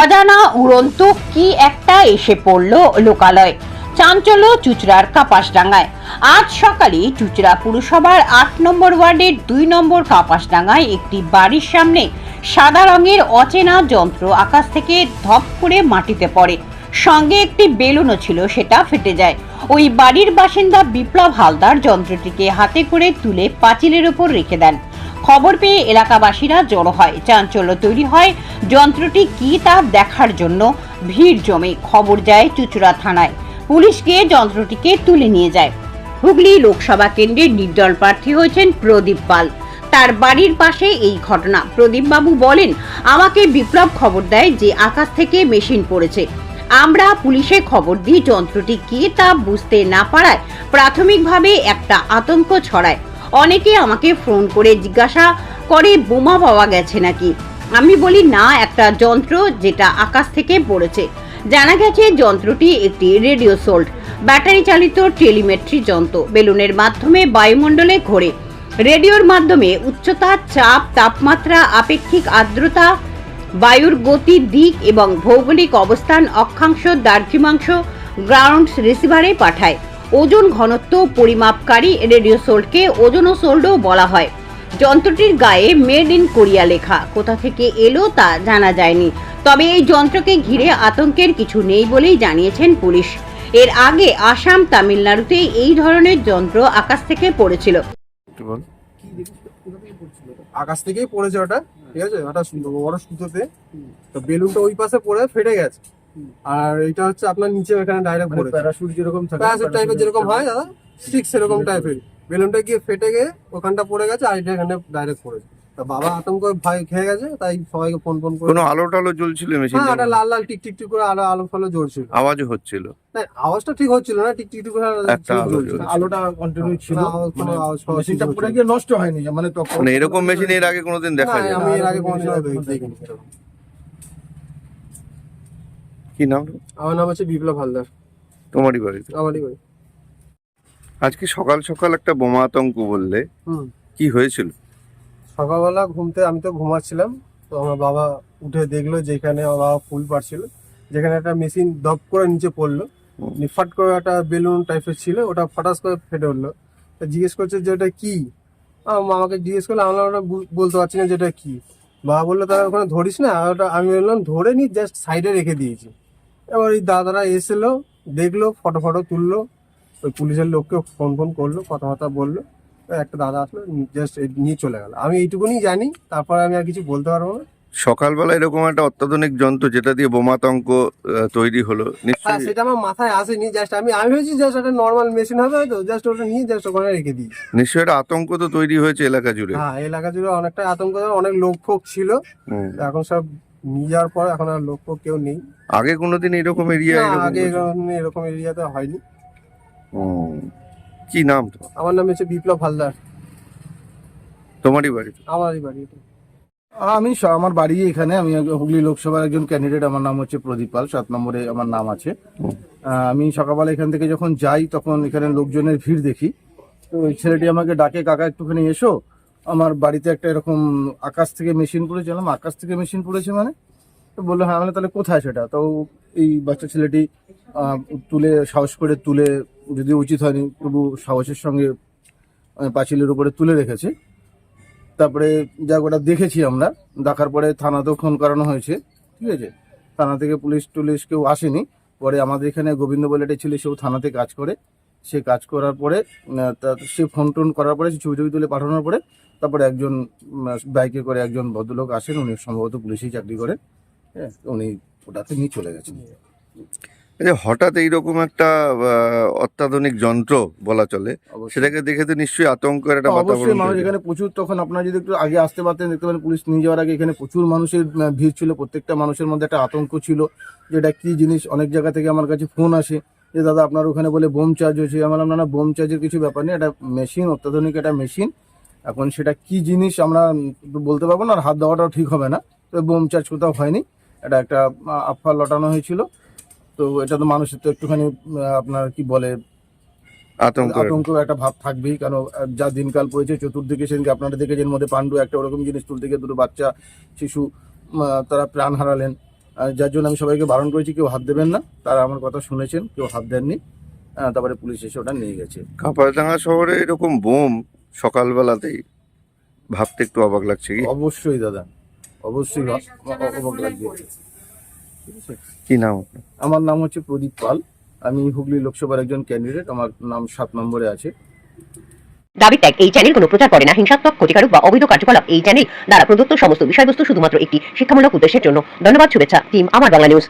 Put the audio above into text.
অজানা উড়ন্ত কি একটা এসে পড়ল লোকালয়? চাঞ্চল্য চুচড়ার কাপাসডাঙ্গায়। আজ সকালে চুচড়া পুরসভার আট নম্বর ওয়ার্ডের দুই নম্বর কাপাসডাঙ্গায় একটি বাড়ির সামনে সাদা রঙের অচেনা যন্ত্র আকাশ থেকে ধপ করে মাটিতে পড়ে। সঙ্গে একটি বেলুনও ছিল, সেটা ফেটে যায়। ওই বাড়ির বাসিন্দা বিপ্লব হালদার যন্ত্রটিকে হাতে করে তুলে পাঁচিলের ওপর রেখে দেন। খবর পেয়ে এলাকাবাসীরা জড়ো হয়। চাঞ্চল্য তৈরি হয় যন্ত্রটি কি তা দেখার জন্য। ভিড় জমে খবর যায় চুচুড়া থানায়। পুলিশ গিয়ে যন্ত্রটিকে তুলে নিয়ে যায়। হুগলি লোকসভা কেন্দ্রের নির্দল প্রার্থী হয়েছেন প্রদীপ পাল। তার বাড়ির পাশে এই ঘটনা। প্রদীপবাবু বলেন, আমাকে বিপ্লব খবর দেয় যে আকাশ থেকে মেশিন পড়েছে। আমরা পুলিশে খবর দিই যন্ত্রটি কি তা বুঝতে না পারায় প্রাথমিকভাবে একটা আতঙ্ক ছড়ায়। অনেকে আমাকে ফোন করে জিজ্ঞাসা করে, বোমা পাওয়া গেছে নাকি? আমি বলি, না, একটা যন্ত্র যেটা আকাশ থেকে পড়েছে। জানা গেছে, যন্ত্রটি একটি রেডিও সোল্ট, ব্যাটারি চালিত টেলিমেট্রি যন্ত্র, বেলুনের মাধ্যমে বায়ুমণ্ডলে ঘোরে। রেডিওর মাধ্যমে উচ্চতা, চাপ, তাপমাত্রা, আপেক্ষিক আর্দ্রতা, বায়ুর গতি দিক এবং ভৌগোলিক অবস্থান, অক্ষাংশ দ্রাঘিমাংশ গ্রাউন্ড রিসিভারে পাঠায়। ওজন ঘনত্ব পরিমাপকারী রেডিও সোল্টকে ওজনো সোল্ডও বলা হয়। যন্ত্রটির গায়ে মেড ইন কোরিয়া লেখা। কোথা থেকে এলো তা জানা যায়নি। তবে এই যন্ত্রকে ঘিরে আতঙ্কের কিছু নেই বলেই জানিয়েছেন পুলিশ। এর আগে আসাম তামিলনাড়ুতে এই ধরনের যন্ত্র আকাশ থেকে পড়েছিল। আকাশ থেকেই পড়েছে ওটা। ঠিক আছে? ওটা সুন্দর বড় সুতোতে। তো বেলুনটা ওই পাশে পড়ে ফেটে গেছে। আর এটা হচ্ছে আপনার নিচে এখানে ডাইরেক্ট পড়েছে। প্যারাশুট যেরকম থাকে প্যারাসুট টাইপের যেরকম হয় দাদা ঠিক সেরকম টাইপের বেলুনটা গিয়ে ফেটে গিয়ে ওখানটা পড়ে গেছে আর এটা এখানে ডাইরেক্ট পড়েছে। তা বাবা আতঙ্ক ভয় খেয়ে গেছে তাই সবাইকে ফোন ফোন করে কোনো আলো টালো জ্বলছিল মেশিন হ্যাঁ লাল লাল টিক টিক টিক করে আলো আলো ফালো জ্বলছিল। আওয়াজও হচ্ছিল। না, আওয়াজটা ঠিক হচ্ছিল না টিক টিক টিক করে জ্বলছিল। আলোটা কন্টিনিউ ছিল। না, কোনো মানে আওয়াজ মেশিনটা পুরো গিয়ে নষ্ট হয়নি মানে তখন মানে এরকম মেশিন এর আগে কোনোদিন দেখা না, যায় আমি এর আগে কোনোদিনও দেখিনি। কি নাম? আমার নাম হচ্ছে বিপ্লব হালদার। তোমারই বাড়িতে? আমারই বাড়ি। আজকে সকাল সকাল একটা বোমা আতঙ্ক বললে হুম। কি হয়েছিল? সকালবেলা ঘুমতে আমি তো ঘুমাচ্ছিলাম তো আমার বাবা উঠে দেখল যেখানে আমার বাবা ফুল পাড়ছিল যেখানে একটা মেশিন দপ করে নিচে পড়ল। নিফাট করে একটা বেলুন টাইপের ছিল ওটা ফটাস করে ফেটে উঠল। তা জিজ্ঞেস করছে যে ওটা কি? আমাকে জিজ্ঞেস করলে আমরা ওটা বলতে পারছি না যে এটা কি। বাবা বলল তারা ওখানে ধরিস না? ওটা আমি বললাম ধরে নি জাস্ট সাইডে রেখে দিয়েছি। এবার ওই দাদারা এসেলো দেখল ফটো ফটো তুললো। ওই পুলিশের লোককে ফোন ফোন করল কথাবার্তা বলল। একটা দাদা আসলো জাস্ট নিয়ে চলে গেল। আমি এইটুকুনি জানি তারপরে আমি আর কিছু বলতে পারব না। সকালবেলা এরকম একটা অত্যাধুনিক যন্ত্র যেটা দিয়ে বোমা আতঙ্ক তৈরি হলো হ্যাঁ সেটা আমার মাথায় আসেনি জাস্ট আমি আমি ভেবেছি জাস্ট একটা নর্মাল মেশিন হবে হয়তো জাস্ট ওটা নিয়ে জাস্ট ওখানে রেখে দিই। নিশ্চয়ই একটা আতঙ্ক তো তৈরি হয়েছে এলাকা জুড়ে। হ্যাঁ এলাকা জুড়ে অনেকটা আতঙ্ক অনেক লোক ফোক ছিল এখন সব নিয়ে যাওয়ার পর এখন আর লোক ফোক কেউ নেই। আগে কোনোদিন এরকম এরিয়া না, আগে এরকম এরকম এরিয়াতে হয়নি। কি নাম তো আমার নাম হচ্ছে বিপ্লব হালদার। তোমারই বাড়িতে আমারই বাড়ি এটা। আমি স- আমার বাড়ি এখানে আমি হুগলি লোকসভার একজন ক্যান্ডিডেট আমার নাম হচ্ছে প্রদীপ পাল সাত নম্বরে আমার নাম আছে। আহ, আমি সকালবেলা এখান থেকে যখন যাই তখন এখানে লোকজনের ভিড় দেখি। তো ওই ছেলেটি আমাকে ডাকে কাকা একটুখানি এসো। আমার বাড়িতে একটা এরকম আকাশ থেকে মেশিন পড়েছে আকাশ থেকে মেশিন পড়েছে মানে? তো বলল হ্যাঁ মানে তাহলে কোথায় সেটা? তো এই বাচ্চা ছেলেটি তুলে, সাহস করে তুলে যদি উচিত হয়নি, তবু সাহসের সঙ্গে পাঁচিলের উপরে তুলে রেখেছে। তারপরে যাক ওটা দেখেছি আমরা, দেখার পরে থানাতেও ফোন করানো হয়েছে, ঠিক আছে? থানা থেকে পুলিশ টুলিশ কেউ আসেনি। পরে আমাদের এখানে গোবিন্দ বলে একটা ছেলে, সেও থানাতে কাজ করে। সে কাজ করার পরে সে ফোন টোন করার পরে, সে ছবি টবি তুলে পাঠানোর পরে, তারপরে একজন বাইকে করে একজন ভদ্রলোক আসেন, উনি সম্ভবত পুলিশেই চাকরি করেন। হ্যাঁ উনি ওটাতে নিয়ে চলে গেছেন। এই যে হঠাৎ এইরকম একটা অত্যাধুনিক যন্ত্র বলা চলে সেটাকে দেখে তো নিশ্চয়ই আতঙ্কের একটা অবশ্যই মানুষ এখানে প্রচুর তখন আপনারা যদি একটু আগে আসতে পারতেন দেখতে পেলেন পুলিশ নিয়ে যাওয়ার আগে এখানে প্রচুর মানুষের ভিড় ছিল প্রত্যেকটা মানুষের মধ্যে একটা আতঙ্ক ছিল যেটা কি জিনিস অনেক জায়গা থেকে আমার কাছে ফোন আসে যে দাদা আপনার ওখানে বলে বোম চার্জ হয়েছে। আমার না বোম চার্জের কিছু ব্যাপার নেই এটা মেশিন অত্যাধুনিক একটা মেশিন এখন সেটা কি জিনিস আমরা বলতে পারব না আর হাত দেওয়াটাও ঠিক হবে না। তো বোম চার্জ কোথাও হয়নি। এটা একটা আহ, আফা লটানো হয়েছিল। তো এটা তো মানুষের তো একটুখানি আপনার কি বলে আতঙ্ক আতঙ্ক একটা ভাব থাকবেই। কারণ আহ, যা দিনকাল পড়েছে চতুর্দিকে সেদিনকে আপনারা দেখেছেন মধ্যে পাণ্ডু একটা ওরকম জিনিস তুলতে গিয়ে দুটো বাচ্চা শিশু তারা প্রাণ হারালেন। আর যার জন্য আমি সবাইকে বারণ করেছি কেউ হাত দেবেন না। তারা আমার কথা শুনেছেন কেউ হাত দেননি। তারপরে পুলিশ এসে ওটা নিয়ে গেছে। কাপাসডাঙ্গা শহরে এরকম বোম সকালবেলাতেই ভাবতে একটু অবাক লাগছে কি? অবশ্যই দাদা। অবশ্যই অবাক লাগবে কি নাম আমার নাম হচ্ছে প্রদীপ পাল। আমি হুগলি লোকসভার একজন ক্যান্ডিডেট আমার নাম সাত নম্বরে আছে। দাবি ত্যাগ এই চ্যানেল কোনো প্রচার করে না। হিংসাত্মক ক্ষতিকারক বা অবৈধ কার্যকলাপ এই চ্যানেল দ্বারা প্রদত্ত সমস্ত বিষয়বস্তু শুধুমাত্র একটি শিক্ষামূলক উদ্দেশ্যের জন্য। ধন্যবাদ শুভেচ্ছা টিম আমার বাংলা নিউজ